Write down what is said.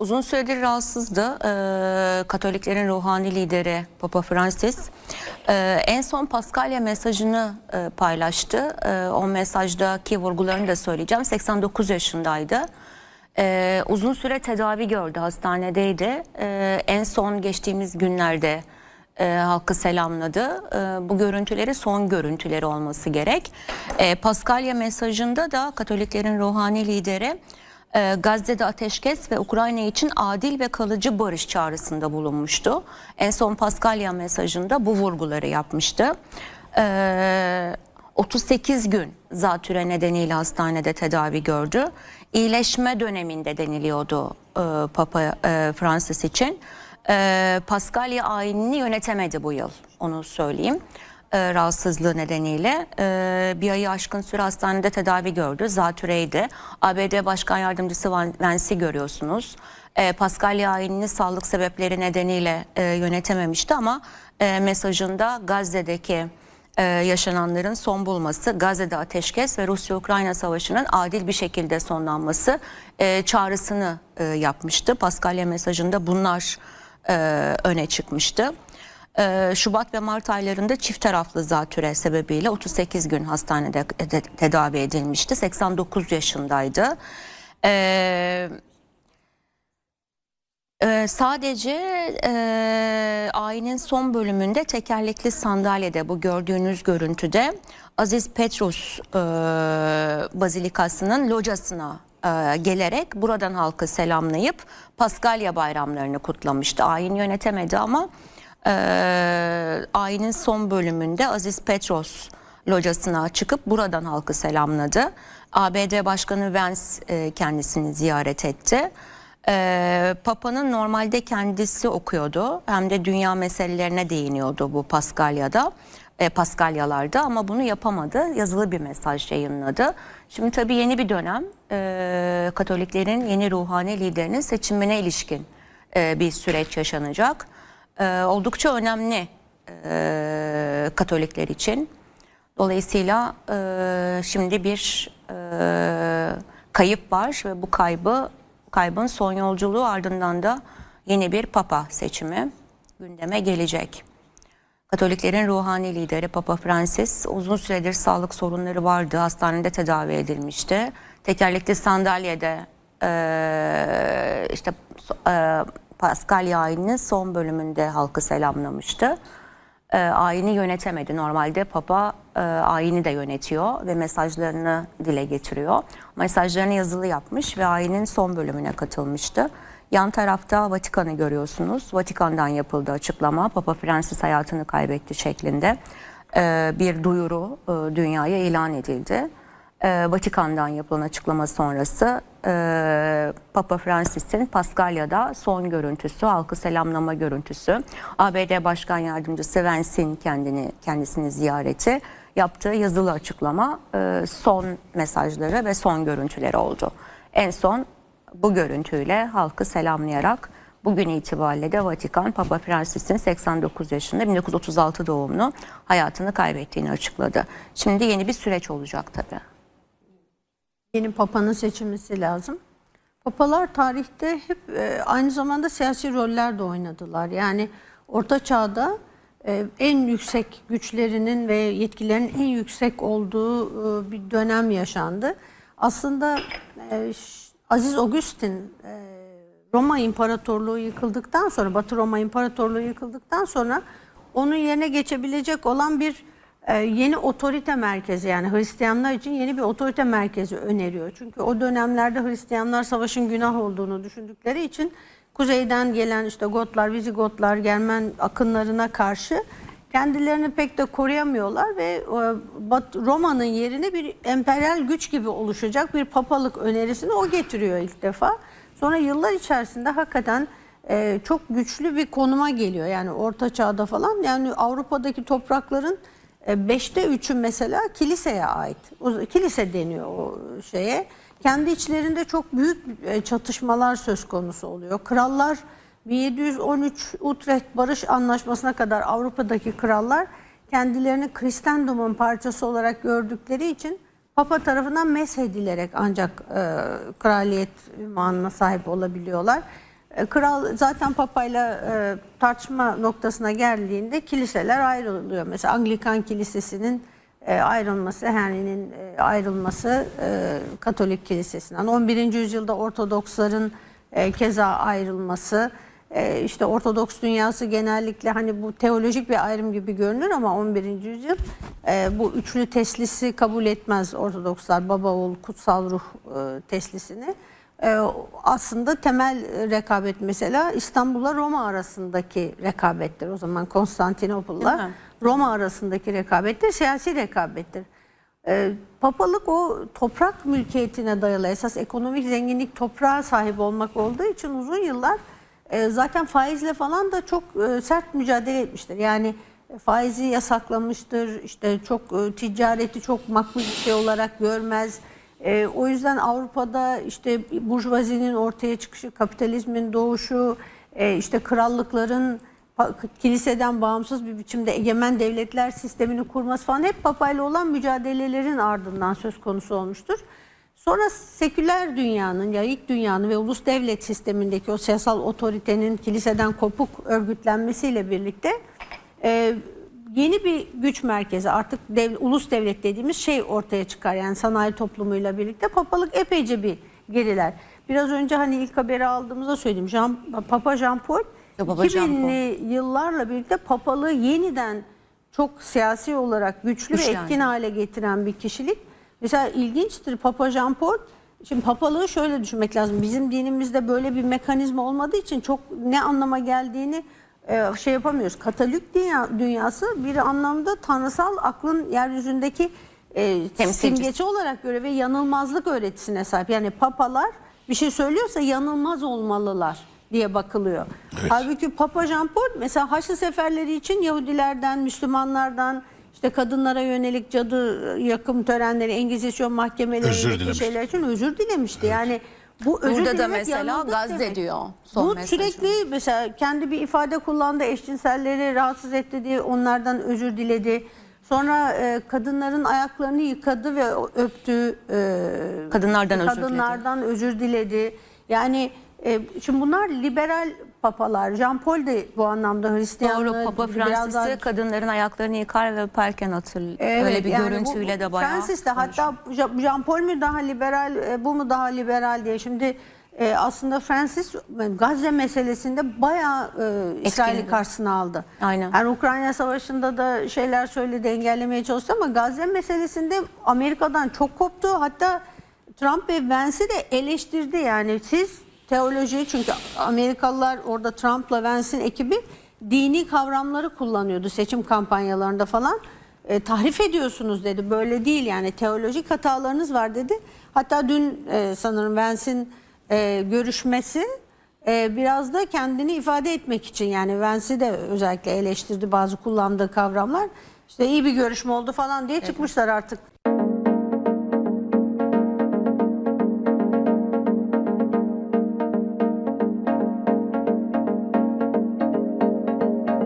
Uzun süredir rahatsızdı. Ee, Katoliklerin ruhani lideri Papa Francis ee, en son Paskalya mesajını e, paylaştı. Ee, o mesajdaki vurgularını da söyleyeceğim. 89 yaşındaydı. Ee, uzun süre tedavi gördü, hastanedeydi. Ee, en son geçtiğimiz günlerde e, halkı selamladı. E, bu görüntüleri son görüntüleri olması gerek. E, Paskalya mesajında da Katoliklerin ruhani lideri e, Gazze'de ateşkes ve Ukrayna için adil ve kalıcı barış çağrısında bulunmuştu. En son Paskalya mesajında bu vurguları yapmıştı. E, 38 gün zatüre nedeniyle hastanede tedavi gördü. İyileşme döneminde deniliyordu e, Papa e, Francis için. E, Paskalya ayinini yönetemedi bu yıl onu söyleyeyim. E, rahatsızlığı nedeniyle e, bir ayı aşkın süre hastanede tedavi gördü. Zatüreydi. ABD Başkan Yardımcısı Van- Vance'i görüyorsunuz. E, Paskalya ayinini sağlık sebepleri nedeniyle e, yönetememişti ama e, mesajında Gazze'deki e, yaşananların son bulması, Gazze'de ateşkes ve Rusya-Ukrayna savaşının adil bir şekilde sonlanması e, çağrısını e, yapmıştı. Paskalya mesajında bunlar e, öne çıkmıştı. E, Şubat ve Mart aylarında çift taraflı zatüre sebebiyle 38 gün hastanede de- tedavi edilmişti. 89 yaşındaydı. E, ee, sadece e, ayinin son bölümünde tekerlekli sandalyede bu gördüğünüz görüntüde Aziz Petrus e, Bazilikası'nın locasına e, gelerek buradan halkı selamlayıp Paskalya bayramlarını kutlamıştı. Ayin yönetemedi ama e, ayinin son bölümünde Aziz Petros locasına çıkıp buradan halkı selamladı. ABD Başkanı Vance e, kendisini ziyaret etti. Ee, Papa'nın normalde kendisi okuyordu hem de dünya meselelerine değiniyordu bu Paskalya'da, e, Paskalyalarda ama bunu yapamadı. Yazılı bir mesaj yayınladı. Şimdi tabii yeni bir dönem e, Katoliklerin yeni ruhani liderinin seçimine ilişkin e, bir süreç yaşanacak. E, oldukça önemli e, Katolikler için. Dolayısıyla e, şimdi bir e, kayıp var ve bu kaybı kaybın son yolculuğu ardından da yeni bir papa seçimi gündeme gelecek. Katoliklerin ruhani lideri Papa Francis uzun süredir sağlık sorunları vardı. Hastanede tedavi edilmişti. Tekerlekli sandalyede işte Paskalya ayininin son bölümünde halkı selamlamıştı. Eee, ayini yönetemedi. Normalde Papa eee, ayini de yönetiyor ve mesajlarını dile getiriyor. Mesajlarını yazılı yapmış ve ayinin son bölümüne katılmıştı. Yan tarafta Vatikan'ı görüyorsunuz. Vatikan'dan yapıldı açıklama. Papa Francis hayatını kaybetti şeklinde eee, bir duyuru eee, dünyaya ilan edildi. Eee, Vatikan'dan yapılan açıklama sonrası eee, Papa Francis'in Paskalya'da son görüntüsü, halkı selamlama görüntüsü, ABD Başkan Yardımcısı Vance'in kendini kendisini ziyareti, yaptığı yazılı açıklama eee, son mesajları ve son görüntüleri oldu. En son bu görüntüyle halkı selamlayarak bugün itibariyle de Vatikan Papa Francis'in 89 yaşında 1936 doğumlu hayatını kaybettiğini açıkladı. Şimdi yeni bir süreç olacak tabii. Yeni papanın seçilmesi lazım. Papalar tarihte hep e, aynı zamanda siyasi roller de oynadılar. Yani Orta Çağ'da e, en yüksek güçlerinin ve yetkilerinin en yüksek olduğu e, bir dönem yaşandı. Aslında e, Aziz Augustin e, Roma İmparatorluğu yıkıldıktan sonra, Batı Roma İmparatorluğu yıkıldıktan sonra onun yerine geçebilecek olan bir e, yeni otorite merkezi yani Hristiyanlar için yeni bir otorite merkezi öneriyor. Çünkü o dönemlerde Hristiyanlar savaşın günah olduğunu düşündükleri için kuzeyden gelen işte Gotlar, Vizigotlar, Germen akınlarına karşı kendilerini pek de koruyamıyorlar ve e, Roma'nın yerine bir emperyal güç gibi oluşacak bir papalık önerisini o getiriyor ilk defa. Sonra yıllar içerisinde hakikaten e, çok güçlü bir konuma geliyor. Yani Orta Çağ'da falan yani Avrupa'daki toprakların beşte üçü mesela kiliseye ait. Kilise deniyor o şeye. Kendi içlerinde çok büyük e, çatışmalar söz konusu oluyor. Krallar 1713 Utrecht Barış Anlaşması'na kadar Avrupa'daki krallar kendilerini Kristendom'un parçası olarak gördükleri için Papa tarafından meshedilerek ancak e, kraliyet ünvanına sahip olabiliyorlar. E, kral zaten papayla e, tartışma noktasına geldiğinde kiliseler ayrılıyor. Mesela Anglikan Kilisesi'nin e, ayrılması, Henry'nin e, ayrılması e, Katolik Kilisesi'nden. 11. yüzyılda Ortodoksların e, keza ayrılması. E, işte Ortodoks dünyası genellikle hani bu teolojik bir ayrım gibi görünür ama 11. yüzyıl e, bu üçlü teslisi kabul etmez Ortodokslar. Baba oğul kutsal ruh e, teslisini. E, aslında temel rekabet mesela İstanbul'la Roma arasındaki rekabettir. O zaman mi? Roma arasındaki rekabettir, siyasi rekabettir. Ee, papalık o toprak mülkiyetine dayalı esas ekonomik zenginlik toprağa sahip olmak olduğu için uzun yıllar e, zaten faizle falan da çok e, sert mücadele etmiştir. Yani faizi yasaklamıştır, işte çok e, ticareti çok makbul bir şey olarak görmez. E, o yüzden Avrupa'da işte burjuvazinin ortaya çıkışı, kapitalizmin doğuşu, e, işte krallıkların kiliseden bağımsız bir biçimde egemen devletler sistemini kurması falan hep papayla olan mücadelelerin ardından söz konusu olmuştur. Sonra seküler dünyanın, laik dünyanın ve ulus devlet sistemindeki o siyasal otoritenin kiliseden kopuk örgütlenmesiyle birlikte e, yeni bir güç merkezi artık dev, ulus devlet dediğimiz şey ortaya çıkar. Yani sanayi toplumuyla birlikte papalık epeyce bir geriler. Biraz önce hani ilk haberi aldığımızda söyledim. Jean, Papa Jean Paul Ya Paul. 2000'li yıllarla birlikte papalığı yeniden çok siyasi olarak güçlü ve etkin hale getiren bir kişilik. Mesela ilginçtir Papa Jean Paul. Şimdi papalığı şöyle düşünmek lazım. Bizim dinimizde böyle bir mekanizma olmadığı için çok ne anlama geldiğini e, şey yapamıyoruz. Katolik dünya, dünyası bir anlamda tanrısal aklın yeryüzündeki e, Temsilcisi. simgesi olarak göre ve yanılmazlık öğretisine sahip. Yani papalar bir şey söylüyorsa yanılmaz olmalılar diye bakılıyor. Halbuki Papa Jean Paul mesela Haçlı seferleri için Yahudilerden, Müslümanlardan işte kadınlara yönelik cadı yakım törenleri, Engizisyon mahkemeleri Özür dilemiş. şeyler için özür dilemişti. Yani bu özür Burada da dilemek mesela yanıldık Gazze demek. diyor son Bu mesajı. sürekli mesela kendi bir ifade kullandı, eşcinselleri rahatsız etti diye onlardan özür diledi. Sonra e, kadınların ayaklarını yıkadı ve öptü. e, Kadınlardan özür diledi. kadınlardan özür diledi. Yani e, şimdi bunlar liberal papalar. Jean Paul de bu anlamda Hristiyanlığı Doğru Papa Francis'i daha- kadınların ayaklarını yıkar ve öperken hatırlıyor. Evet, Öyle bir yani bu- görüntüyle de bayağı. Francis de hatta Jean Paul mu daha liberal, e, bu mu daha liberal diye. Şimdi e, aslında Francis e, Gazze meselesinde bayağı e, İsrail'i karşısına aldı. Aynen. Yani Ukrayna Savaşı'nda da şeyler söyledi, engellemeye çalıştı ama Gazze meselesinde Amerika'dan çok koptu. Hatta Trump ve Vance'i de eleştirdi yani siz teolojiyi çünkü Amerikalılar orada Trump'la Vance'in ekibi dini kavramları kullanıyordu seçim kampanyalarında falan. E, tahrif ediyorsunuz dedi. Böyle değil yani teolojik hatalarınız var dedi. Hatta dün e, sanırım Vance'in e, görüşmesi e, biraz da kendini ifade etmek için yani Vance'i de özellikle eleştirdi bazı kullandığı kavramlar. İşte iyi bir görüşme oldu falan diye çıkmışlar artık